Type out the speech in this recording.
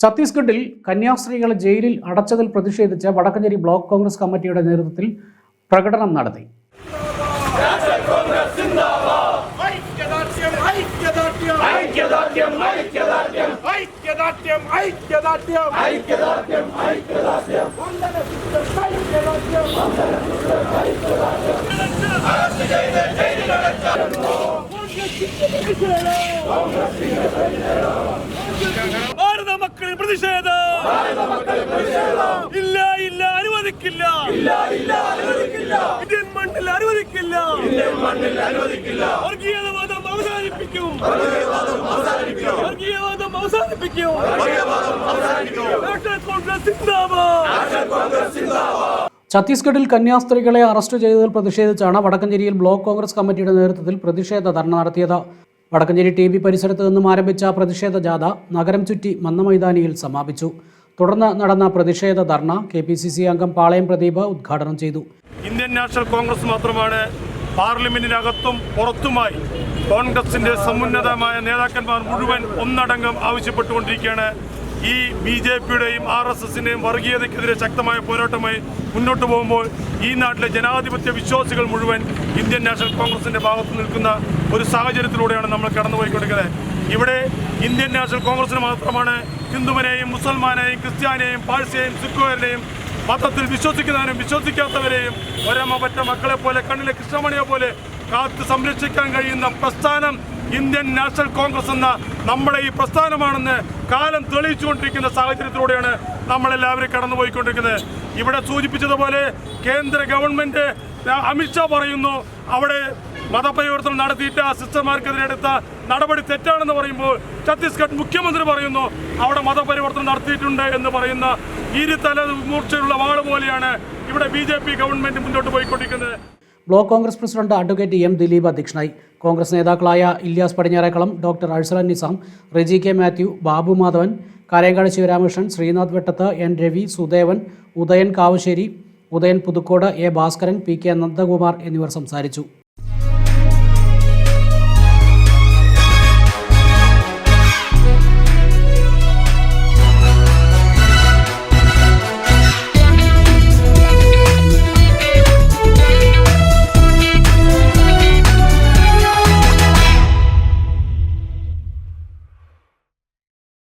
ഛത്തീസ്ഗഡിൽ കന്യാസ്ത്രീകളെ ജയിലിൽ അടച്ചതിൽ പ്രതിഷേധിച്ച് വടക്കഞ്ചേരി ബ്ലോക്ക് കോൺഗ്രസ് കമ്മിറ്റിയുടെ നേതൃത്വത്തിൽ പ്രകടനം നടത്തി. ഐക്യദാർഢ്യം ഐക്യദാർഢ്യം ഐക്യദാർഢ്യം ഐക്യദാർഢ്യം ഐക്യദാർഢ്യം ഐക്യദാർഢ്യം ഐക്യദാർഢ്യം ഭാരത മക്കൾ പ്രതിഷേധം. ഇല്ല ഇല്ല അനുവദിക്കില്ല. ഇന്ത്യൻ മണ്ണിൽ അനുവദിക്കില്ല. വർഗീയവാദം അവസാനിപ്പിക്കും. വർഗീയവാദം അവസാനിപ്പിക്കും. നാഷണൽ കോൺഗ്രസ് സിന്ദാബാദ്. ഛത്തീസ്ഗഡിൽ കന്യാസ്ത്രീകളെ അറസ്റ്റ് ചെയ്തതിൽ പ്രതിഷേധിച്ചാണ് വടക്കഞ്ചേരിയിൽ ബ്ലോക്ക് കോൺഗ്രസ് കമ്മിറ്റിയുടെ നേതൃത്വത്തിൽ പ്രതിഷേധ ധർണ നടത്തിയത്. വടക്കഞ്ചേരി ടി ബി പരിസരത്ത് നിന്നും ആരംഭിച്ച പ്രതിഷേധ ജാഥ നഗരം ചുറ്റി മന്നമൈതാനിയിൽ സമാപിച്ചു. തുടർന്ന് നടന്ന പ്രതിഷേധ dharna K P C C അംഗം പാളയം പ്രദീപ് ഉദ്ഘാടനം ചെയ്തു. ഇന്ത്യൻ നാഷണൽ കോൺഗ്രസ് മാത്രമാണ് പാർലമെന്റിനകത്തും പുറത്തുമായി കോൺഗ്രസിന്റെ സമുന്നതമായ നേതാക്കന്മാർ മുഴുവൻ ഒന്നടങ്കം ആവശ്യപ്പെട്ടുകൊണ്ടിരിക്കുകയാണ്. ഈ ബി ജെ പിയുടെയും ആർ എസ് എസിന്റെയും വർഗീയതയ്ക്കെതിരെ ശക്തമായ പോരാട്ടമായി മുന്നോട്ട് പോകുമ്പോൾ ഈ നാട്ടിലെ ജനാധിപത്യ വിശ്വാസികൾ മുഴുവൻ ഇന്ത്യൻ നാഷണൽ കോൺഗ്രസിന്റെ ഭാഗത്ത് നിൽക്കുന്ന ഒരു സാഹചര്യത്തിലൂടെയാണ് നമ്മൾ കടന്നുപോയിക്കൊണ്ടിരിക്കുന്നത്. ഇവിടെ ഇന്ത്യൻ നാഷണൽ കോൺഗ്രസിന് മാത്രമാണ് ഹിന്ദുവിനെയും മുസൽമാനെയും ക്രിസ്ത്യാനെയും പാഴ്സിയെയും സിഖുകാരുടെയും മതത്തിൽ വിശ്വസിക്കുന്നവരും വിശ്വസിക്കാത്തവരെയും ഒരമ്മ പറ്റ മക്കളെ പോലെ കണ്ണിലെ കൃഷ്ണമണിയെ പോലെ കാത്ത് സംരക്ഷിക്കാൻ കഴിയുന്ന പ്രസ്ഥാനം ഇന്ത്യൻ നാഷണൽ കോൺഗ്രസ് എന്ന നമ്മുടെ ഈ പ്രസ്ഥാനമാണെന്ന് കാലം തെളിയിച്ചുകൊണ്ടിരിക്കുന്ന സാഹചര്യത്തിലൂടെയാണ് നമ്മളെല്ലാവരും കടന്നുപോയിക്കൊണ്ടിരിക്കുന്നത്. ഇവിടെ സൂചിപ്പിച്ചതുപോലെ കേന്ദ്ര ഗവൺമെന്റ് അമിത്ഷാ പറയുന്നു അവിടെ മതപരിവർത്തനം നടത്തിയിട്ട് ആ സിസ്റ്റർമാർക്കെതിരെ എടുത്ത നടപടി തെറ്റാണെന്ന് പറയുമ്പോൾ ഛത്തീസ്ഗഡ് മുഖ്യമന്ത്രി പറയുന്നു അവിടെ മതപരിവർത്തനം നടത്തിയിട്ടുണ്ട് എന്ന് പറയുന്ന ഇരുതല മൂർച്ചയുള്ള വാൾ പോലെയാണ് ഇവിടെ ബി ജെ പി മുന്നോട്ട് പോയിക്കൊണ്ടിരിക്കുന്നത്. Block Congress president advocate M Dileep അധ്യക്ഷനായി. കോൺഗ്രസ് നേതാക്കളായ Ilyas Padinjarekkalam doctor Arsala Nizam Reji K Mathew Babu Madhavan Karenkad Sivaramakrishnan Sreenath Vettath N Ravi Sudevan Udayan Kavassery Udayan Puthukkode A Bhaskaran P K Nandakumar എന്നിവർ സംസാരിച്ചു.